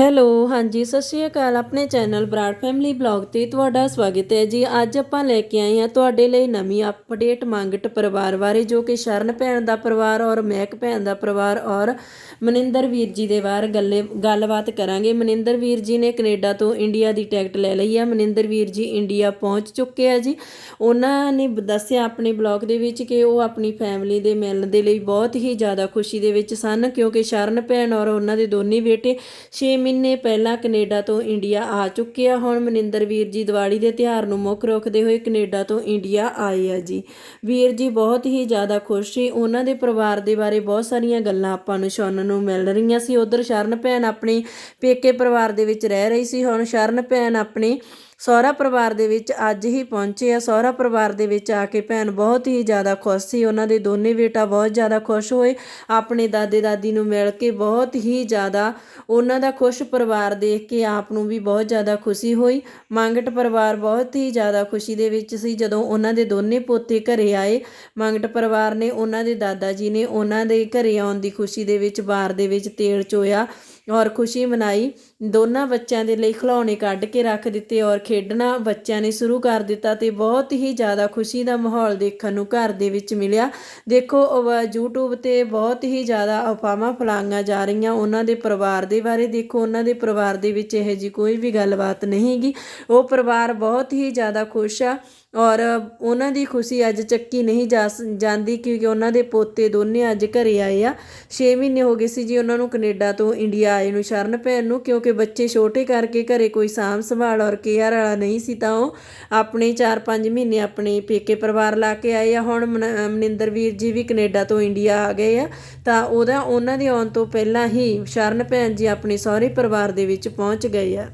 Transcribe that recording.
Hello, ਹਾਂਜੀ, ਸਤਿ ਸ਼੍ਰੀ ਅਕਾਲ। ਆਪਣੇ ਚੈਨਲ ਬਰਾੜ ਫੈਮਿਲੀ ਬਲੌਗ ਤੇ ਤੁਹਾਡਾ ਸਵਾਗਤ ਹੈ ਜੀ। ਅੱਜ ਆਪਾਂ ਲੈ ਕੇ ਆਏ ਹਾਂ ਤੁਹਾਡੇ ਲਈ ਨਵੀਂ ਅਪਡੇਟ ਮੰਗਟ ਪਰਿਵਾਰ ਬਾਰੇ, ਜੋ ਕਿ ਸ਼ਰਨ ਭੈਣ ਦਾ ਪਰਿਵਾਰ ਔਰ ਮਹਿਕ ਭੈਣ ਦਾ ਪਰਿਵਾਰ ਔਰ ਮਨਿੰਦਰ ਵੀਰ ਜੀ ਦੇ ਬਾਰੇ ਗੱਲੇ, ਗੱਲਬਾਤ ਕਰਾਂਗੇ। ਮਨਿੰਦਰ ਵੀਰ ਜੀ ਨੇ ਕੈਨੇਡਾ ਤੋਂ ਇੰਡੀਆ ਦੀ ਟਿਕਟ ਲੈ ਲਈ ਹੈ। ਮਨਿੰਦਰ ਵੀਰ ਜੀ ਇੰਡੀਆ ਪਹੁੰਚ ਚੁੱਕੇ ਆ ਜੀ। ਉਹਨਾਂ ਨੇ ਦੱਸਿਆ ਆਪਣੇ ਬਲੌਗ ਦੇ ਵਿੱਚ ਕਿ ਉਹ ਆਪਣੀ ਫੈਮਿਲੀ ਦੇ ਮਿਲਣ ਦੇ ਲਈ ਬਹੁਤ ਹੀ ਜ਼ਿਆਦਾ ਖੁਸ਼ੀ ਦੇ ਵਿੱਚ ਸਨ, ਕਿਉਂਕਿ ਸ਼ਰਨ ਭੈਣ ਔਰ ਉਹਨਾਂ ਦੇ ਦੋਨੇ ਬੇਟੇ 6 ਮਹੀਨੇ ਪਹਿਲਾਂ ਕੈਨੇਡਾ ਤੋਂ ਇੰਡੀਆ ਆ ਚੁੱਕੇ ਆ ਹੁਣ ਮਨਿੰਦਰ ਵੀਰ ਜੀ ਦੀਵਾਲੀ ਦੇ ਤਿਉਹਾਰ ਨੂੰ ਮੁੱਖ ਰੱਖਦੇ ਹੋਏ ਕੈਨੇਡਾ ਤੋਂ ਇੰਡੀਆ ਆਏ ਆ ਜੀ। ਵੀਰ ਜੀ ਬਹੁਤ ਹੀ ਜ਼ਿਆਦਾ ਖੁਸ਼ ਸੀ। ਉਹਨਾਂ ਦੇ ਪਰਿਵਾਰ ਦੇ ਬਾਰੇ ਬਹੁਤ ਸਾਰੀਆਂ ਗੱਲਾਂ ਆਪਾਂ ਨੂੰ ਸੁਣਨ ਨੂੰ ਮਿਲ ਰਹੀਆਂ ਸੀ। ਉਧਰ ਸ਼ਰਨ ਭੈਣ ਆਪਣੀ ਪੇਕੇ ਪਰਿਵਾਰ ਦੇ ਵਿੱਚ ਰਹਿ ਰਹੀ ਸੀ। ਹੁਣ ਸ਼ਰਨ ਭੈਣ ਆਪਣੇ ਸਹੁਰਾ ਪਰਿਵਾਰ ਦੇ ਵਿੱਚ ਅੱਜ ਹੀ ਪਹੁੰਚੇ ਆ। ਸਹੁਰਾ ਪਰਿਵਾਰ ਦੇ ਵਿੱਚ ਆ ਕੇ ਭੈਣ ਬਹੁਤ ਹੀ ਜ਼ਿਆਦਾ ਖੁਸ਼ ਸੀ। ਉਹਨਾਂ ਦੇ ਦੋਨੇ ਬੇਟਾ ਬਹੁਤ ਜ਼ਿਆਦਾ ਖੁਸ਼ ਹੋਏ। ਆਪਣੇ ਦਾਦੇ ਦਾਦੀ ਨੂੰ ਮਿਲ ਕੇ ਬਹੁਤ ਹੀ ਜ਼ਿਆਦਾ ਉਹਨਾਂ ਦਾ ਖੁਸ਼ ਪਰਿਵਾਰ ਦੇਖ ਕੇ ਆਪ ਨੂੰ ਵੀ ਬਹੁਤ ਜ਼ਿਆਦਾ ਖੁਸ਼ੀ ਹੋਈ। ਮੰਗਟ ਪਰਿਵਾਰ ਬਹੁਤ ਹੀ ਜ਼ਿਆਦਾ ਖੁਸ਼ੀ ਦੇ ਵਿੱਚ ਸੀ ਜਦੋਂ ਉਹਨਾਂ ਦੇ ਦੋਨੇ ਪੋਤੇ ਘਰੇ ਆਏ। ਮੰਗਟ ਪਰਿਵਾਰ ਨੇ ਉਹਨਾਂ ਦੇ ਦਾਦਾ ਜੀ ਨੇ ਉਹਨਾਂ ਦੇ ਘਰੇ ਆਉਣ ਦੀ ਖੁਸ਼ੀ ਦੇ ਵਿੱਚ ਬਾਰ ਦੇ ਵਿੱਚ ਤੇਲ ਚੋਇਆ ਔਰ ਖੁਸ਼ੀ ਮਨਾਈ। ਦੋਨਾਂ ਬੱਚਿਆਂ ਦੇ ਲਈ ਖਿਡੌਣੇ ਕੱਢ ਕੇ ਰੱਖ ਦਿੱਤੇ ਔਰ ਖੇਡਣਾ ਬੱਚਿਆਂ ਨੇ ਸ਼ੁਰੂ ਕਰ ਦਿੱਤਾ ਤੇ ਬਹੁਤ ਹੀ ਜ਼ਿਆਦਾ ਖੁਸ਼ੀ ਦਾ ਮਾਹੌਲ ਦੇਖਣ ਨੂੰ ਘਰ ਦੇ ਵਿੱਚ ਮਿਲਿਆ। ਦੇਖੋ ਅਵ- YouTube ਤੇ ਬਹੁਤ ਹੀ ਜ਼ਿਆਦਾ ਅਫਵਾਹਾਂ ਫੈਲਾਈਆਂ ਜਾ ਰਹੀਆਂ। ਉਹਨਾਂ ਦੇ ਪਰਿਵਾਰ ਦੇ ਬਾਰੇ ਦੇਖੋ। ਉਹਨਾਂ ਦੇ ਪਰਿਵਾਰ ਦੇ ਵਿੱਚ ਇਹੋ ਜਿਹੀ ਕੋਈ ਵੀ ਗੱਲਬਾਤ ਨਹੀਂ ਹੈਗੀ ਉਹ ਪਰਿਵਾਰ ਬਹੁਤ ਹੀ ਜ਼ਿਆਦਾ ਖੁਸ਼ ਆ। ਔਰ ਉਹਨਾਂ ਦੀ ਖੁਸ਼ੀ ਅੱਜ ਚੱਕੀ ਨਹੀਂ ਜਾ ਸ- ਜਾਂਦੀ ਕਿਉਂਕਿ ਉਹਨਾਂ ਦੇ ਪੋਤੇ ਦੋਨੇ ਅੱਜ ਘਰੇ ਆਏ ਆ। 6 ਮਹੀਨੇ ਹੋ ਗਏ ਸੀ ਜੀ ਉਹਨਾਂ ਨੂੰ ਕੈਨੇਡਾ ਤੋਂ ਇੰਡੀਆ ਆਏ ਨੂੰ ਸ਼ਰਨ ਭੈਣ ਨੂੰ, ਕਿਉਂਕਿ ਬੱਚੇ ਛੋਟੇ ਕਰਕੇ ਘਰੇ ਕੋਈ ਸਾਂਭ ਸੰਭਾਲ ਔਰ ਕੇਅਰ ਵਾਲਾ ਨਹੀਂ ਸੀ ਤਾਂ ਉਹ ਆਪਣੇ 4-5 ਮਹੀਨੇ ਆਪਣੇ ਪੇਕੇ ਪਰਿਵਾਰ ਲਾ ਕੇ ਆਏ ਆ। ਹੁਣ ਮਨ- ਮਨਿੰਦਰ ਵੀਰ ਜੀ ਵੀ ਕੈਨੇਡਾ ਤੋਂ ਇੰਡੀਆ ਆ ਗਏ ਆ। ਤਾਂ ਉਹਦਾ, ਉਹਨਾਂ ਦੇ ਆਉਣ ਤੋਂ ਪਹਿਲਾਂ ਹੀ ਸ਼ਰਨ ਭੈਣ ਜੀ ਆਪਣੇ ਸਹੁਰੇ ਪਰਿਵਾਰ ਦੇ ਵਿੱਚ ਪਹੁੰਚ ਗਏ ਆ।